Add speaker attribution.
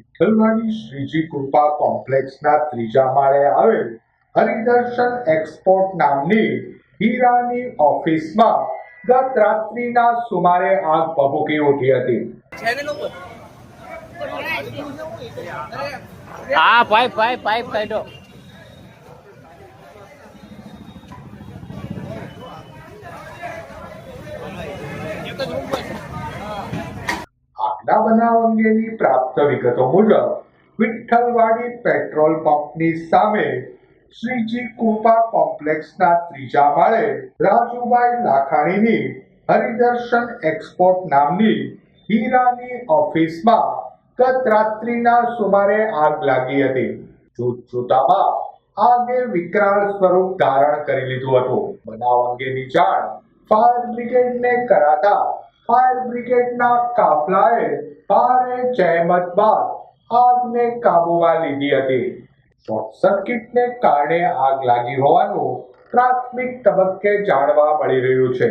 Speaker 1: વિઠ્ઠલવાડી શ્રીજી કૃપા કોમ્પ્લેક્સના ત્રીજા માળે આવેલ હરિદર્શન એક્સપોર્ટ નામની હીરાની ઓફિસમાં ગત રાત્રિના સુમારે આગ ભભૂકી ઉઠી હતી.
Speaker 2: આ પાઇપ પાઇપ પાઇપ કાઢો.
Speaker 1: બનાવ અંગેની પ્રાપ્ત વિગતો મુજબ, વિઠ્ઠલવાડી પેટ્રોલ પંપની સામે શ્રીજી કૃપા કોમ્પ્લેક્સના ત્રીજા માળે રાજુભાઈ લાખાણીની હરિદર્શન એક્સપોર્ટ નામની હીરાની ઓફિસમાં ગત રાત્રિના સુમારે આગ લાગી હતી. જોત જોતામાં આગે વિકરાળ સ્વરૂપ ધારણ કરી લીધું હતું. બનાવ અંગેની જાણ ફાયર બ્રિગેડને કરાતા ફાયર બ્રિગેડના કાફલાએ ભારે જહેમત બાદ આગને કાબૂમાં લીધી હતી. શોર્ટ સર્કિટને કારણે આગ લાગી હોવાનું પ્રાથમિક તબક્કે જાણવા મળી રહ્યું છે.